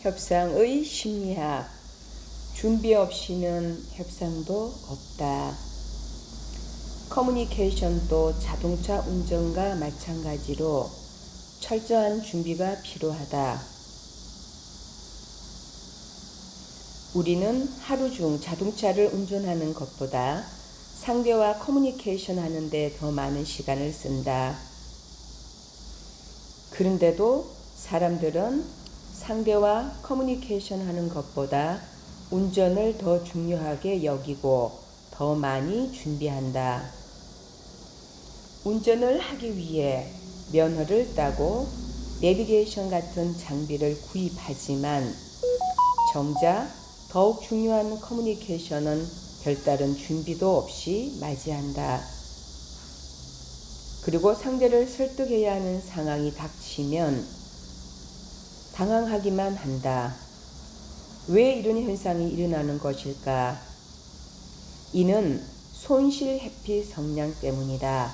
협상의 심리학. 준비 없이는 협상도 없다. 커뮤니케이션도 자동차 운전과 마찬가지로 철저한 준비가 필요하다. 우리는 하루 중 자동차를 운전하는 것보다 상대와 커뮤니케이션 하는데 더 많은 시간을 쓴다. 그런데도 사람들은 상대와 커뮤니케이션 하는 것보다 운전을 더 중요하게 여기고 더 많이 준비한다. 운전을 하기 위해 면허를 따고 내비게이션 같은 장비를 구입하지만 정작 더욱 중요한 커뮤니케이션은 별다른 준비도 없이 맞이한다. 그리고 상대를 설득해야 하는 상황이 닥치면 당황하기만 한다. 왜 이런 현상이 일어나는 것일까? 이는 손실 회피 성향 때문이다.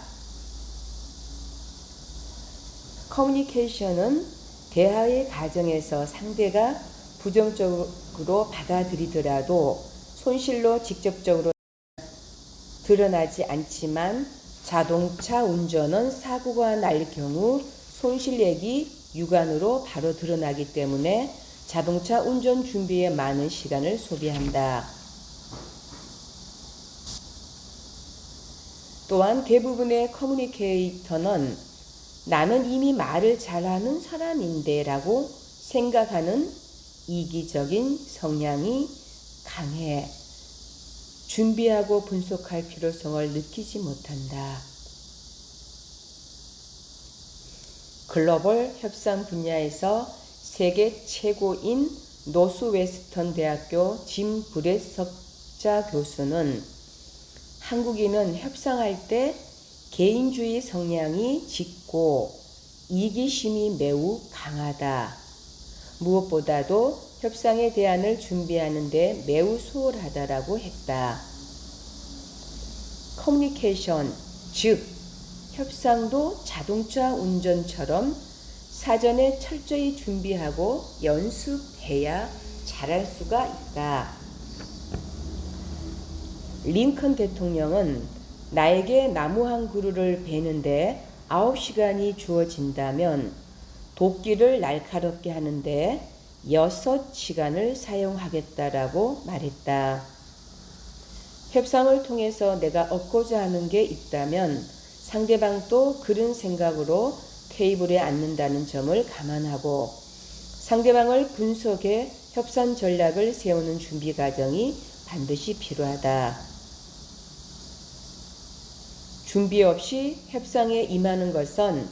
커뮤니케이션은 대화의 과정에서 상대가 부정적으로 받아들이더라도 손실로 직접적으로 드러나지 않지만 자동차 운전은 사고가 날 경우 손실액이 육안으로 바로 드러나기 때문에 자동차 운전 준비에 많은 시간을 소비한다. 또한 대부분의 커뮤니케이터는 나는 이미 말을 잘하는 사람인데 라고 생각하는 이기적인 성향이 강해 준비하고 분석할 필요성을 느끼지 못한다. 글로벌 협상 분야에서 세계 최고인 노스웨스턴 대학교 짐 브렛 석자 교수는 한국인은 협상할 때 개인주의 성향이 짙고 이기심이 매우 강하다. 무엇보다도 협상의 대안을 준비하는데 매우 수월하다라고 했다. 커뮤니케이션, 즉, 협상도 자동차 운전처럼 사전에 철저히 준비하고 연습해야 잘할 수가 있다. 링컨 대통령은 나에게 나무 한 그루를 베는데 9시간이 주어진다면 도끼를 날카롭게 하는데 6시간을 사용하겠다라고 말했다. 협상을 통해서 내가 얻고자 하는 게 있다면 상대방도 그런 생각으로 테이블에 앉는다는 점을 감안하고 상대방을 분석해 협상 전략을 세우는 준비 과정이 반드시 필요하다. 준비 없이 협상에 임하는 것은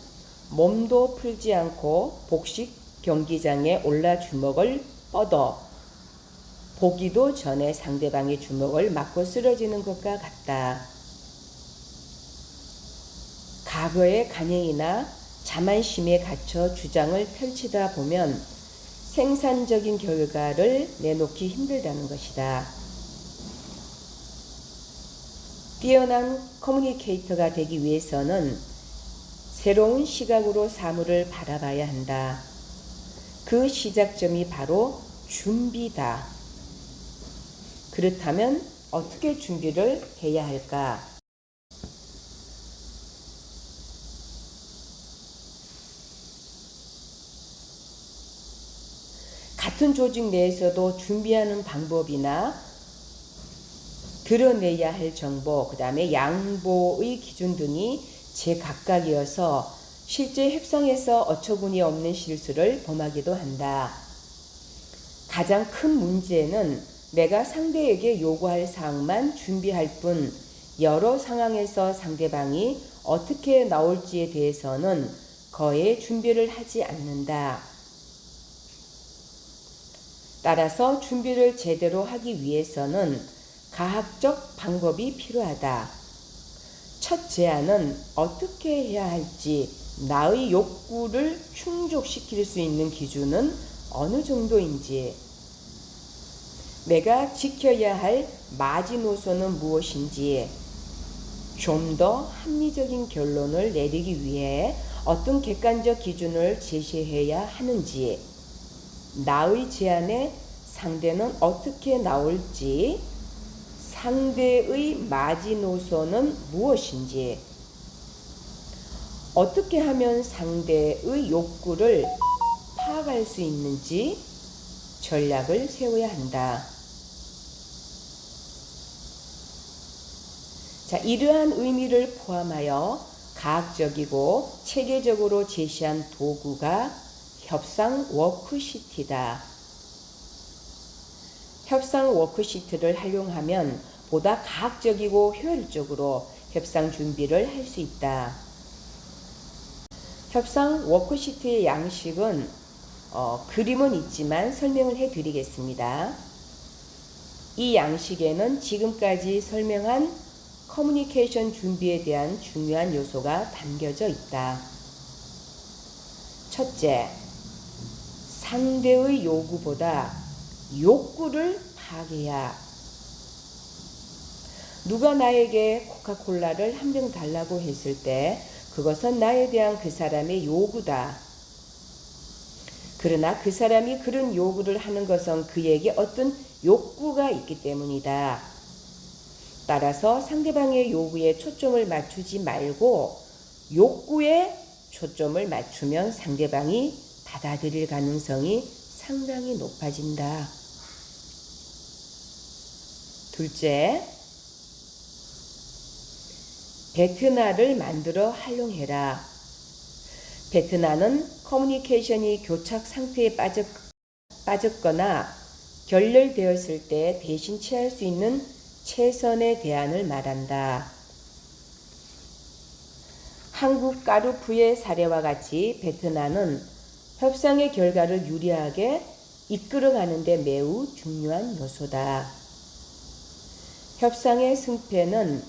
몸도 풀지 않고 복식 경기장에 올라 주먹을 뻗어 보기도 전에 상대방의 주먹을 맞고 쓰러지는 것과 같다. 과거의 간행이나 자만심에 갇혀 주장을 펼치다 보면 생산적인 결과를 내놓기 힘들다는 것이다. 뛰어난 커뮤니케이터가 되기 위해서는 새로운 시각으로 사물을 바라봐야 한다. 그 시작점이 바로 준비다. 그렇다면 어떻게 준비를 해야 할까? 같은 조직 내에서도 준비하는 방법이나 드러내야 할 정보, 그 다음에 양보의 기준 등이 제각각이어서 실제 협상에서 어처구니 없는 실수를 범하기도 한다. 가장 큰 문제는 내가 상대에게 요구할 사항만 준비할 뿐 여러 상황에서 상대방이 어떻게 나올지에 대해서는 거의 준비를 하지 않는다. 따라서 준비를 제대로 하기 위해서는 가학적 방법이 필요하다. 첫 제안은 어떻게 해야 할지 나의 욕구를 충족시킬 수 있는 기준은 어느 정도인지 내가 지켜야 할 마지노선은 무엇인지 좀 더 합리적인 결론을 내리기 위해 어떤 객관적 기준을 제시해야 하는지 나의 제안에 상대는 어떻게 나올지, 상대의 마지노선은 무엇인지, 어떻게 하면 상대의 욕구를 파악할 수 있는지 전략을 세워야 한다. 자, 이러한 의미를 포함하여 과학적이고 체계적으로 제시한 도구가 협상 워크시트다. 협상 워크시트를 활용하면 보다 과학적이고 효율적으로 협상 준비를 할 수 있다. 협상 워크시트의 양식은 어, 그림은 있지만 설명을 해 드리겠습니다. 이 양식에는 지금까지 설명한 커뮤니케이션 준비에 대한 중요한 요소가 담겨져 있다. 첫째, 상대의 요구보다 욕구를 파악해야 누가 나에게 코카콜라를 한 병 달라고 했을 때 그것은 나에 대한 그 사람의 요구다. 그러나 그 사람이 그런 요구를 하는 것은 그에게 어떤 욕구가 있기 때문이다. 따라서 상대방의 요구에 초점을 맞추지 말고 욕구에 초점을 맞추면 상대방이 받아들일 가능성이 상당히 높아진다. 둘째, 베트나를 만들어 활용해라. 베트나는 커뮤니케이션이 교착 상태에 빠졌, 빠졌거나 결렬되었을 때 대신 취할 수 있는 최선의 대안을 말한다. 한국 까르푸의 사례와 같이 베트남은 협상의 결과를 유리하게 이끌어가는 데 매우 중요한 요소다. 협상의 승패는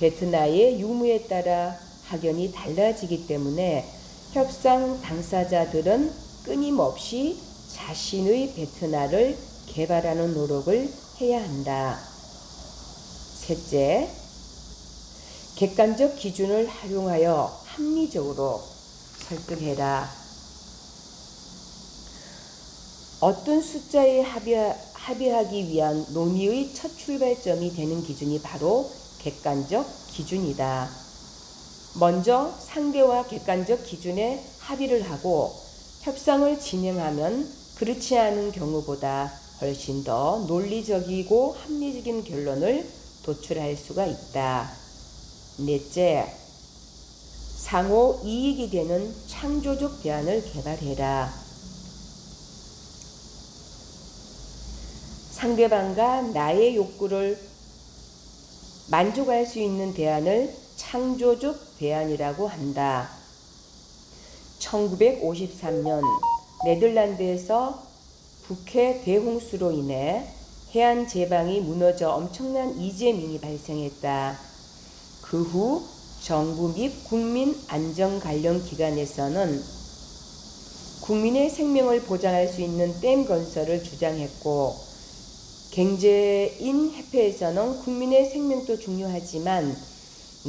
베트나의 유무에 따라 확연히 달라지기 때문에 협상 당사자들은 끊임없이 자신의 베트나를 개발하는 노력을 해야 한다. 셋째, 객관적 기준을 활용하여 합리적으로 설득해라. 어떤 숫자에 합의하 기 위한 논의의 첫 출발점이 되는 기준이 바로 객관적 기준이다. 먼저 상대와 객관적 기준에 합의를 하고 협상을 진행하면 그렇지 않은 경우보다 훨씬 더 논리적이고 합리적인 결론을 도출할 수가 있다. 넷째, 상호 이익이 되는 창조적 대안을 개발해라. 상대방과 나의 욕구를 만족할 수 있는 대안을 창조적 대안이라고 한다. 1953년 네덜란드에서 북해 대홍수로 인해 해안 제방이 무너져 엄청난 이재민이 발생했다. 그 후 정부 및 국민 안전 관련 기관에서는 국민의 생명을 보장할 수 있는 댐 건설을 주장했고 경제인 협회에서는 국민의 생명도 중요하지만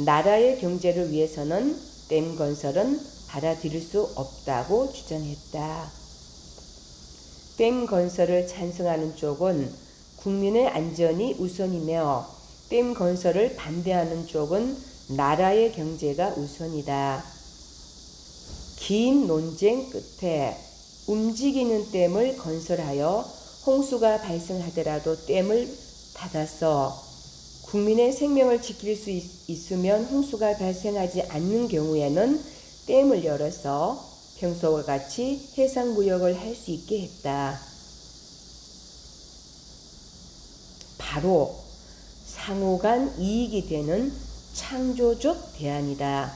나라의 경제를 위해서는 댐 건설은 받아들일 수 없다고 주장했다. 댐 건설을 찬성하는 쪽은 국민의 안전이 우선이며 댐 건설을 반대하는 쪽은 나라의 경제가 우선이다. 긴 논쟁 끝에 움직이는 댐을 건설하여 홍수가 발생하더라도 댐을 닫아서 국민의 생명을 지킬 수 있, 으면 홍수가 발생하지 않는 경우에는 댐을 열어서 평소와 같이 해상 무역을 할 수 있게 했다. 바로 상호 간 이익이 되는 창조적 대안이다.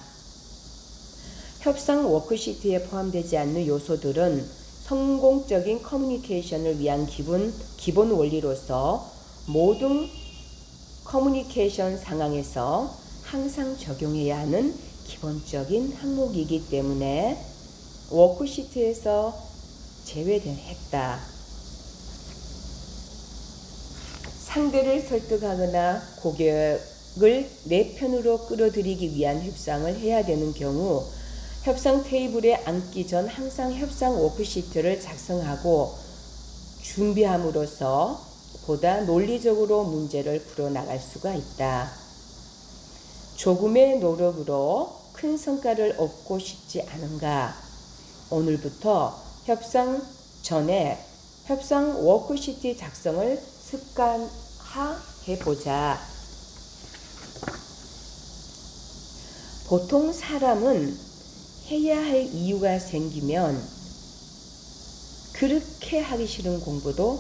협상 워크시트에 포함되지 않는 요소들은 성공적인 커뮤니케이션을 위한 기본, 기본 원리로서 모든 커뮤니케이션 상황에서 항상 적용해야 하는 기본적인 항목이기 때문에 워크시트에서 제외했다. 상대를 설득하거나 고객을 내 편으로 끌어들이기 위한 협상을 해야 되는 경우 협상 테이블에 앉기 전 항상 협상 워크시트를 작성하고 준비함으로써 보다 논리적으로 문제를 풀어나갈 수가 있다. 조금의 노력으로 큰 성과를 얻고 싶지 않은가? 오늘부터 협상 전에 협상 워크시트 작성을 습관화해 보자. 보통 사람은 해야 할 이유가 생기면 그렇게 하기 싫은 공부도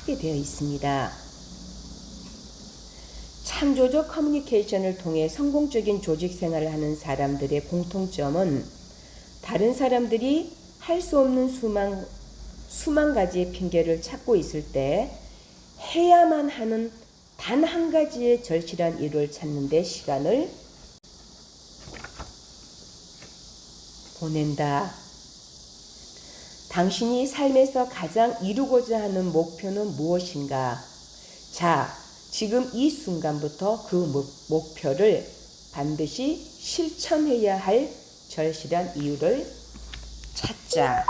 하게 되어 있습니다. 창조적 커뮤니케이션을 통해 성공적인 조직 생활을 하는 사람들의 공통점은 다른 사람들이 할 수 없는 수만, 수만 가지의 핑계를 찾고 있을 때 해야만 하는 단 한 가지의 절실한 이유를 찾는 데 시간을 보낸다. 당신이 삶에서 가장 이루고자 하는 목표는 무엇인가? 자, 지금 이 순간부터 그 목- 목표를 반드시 실천해야 할 절실한 이유를 찾자.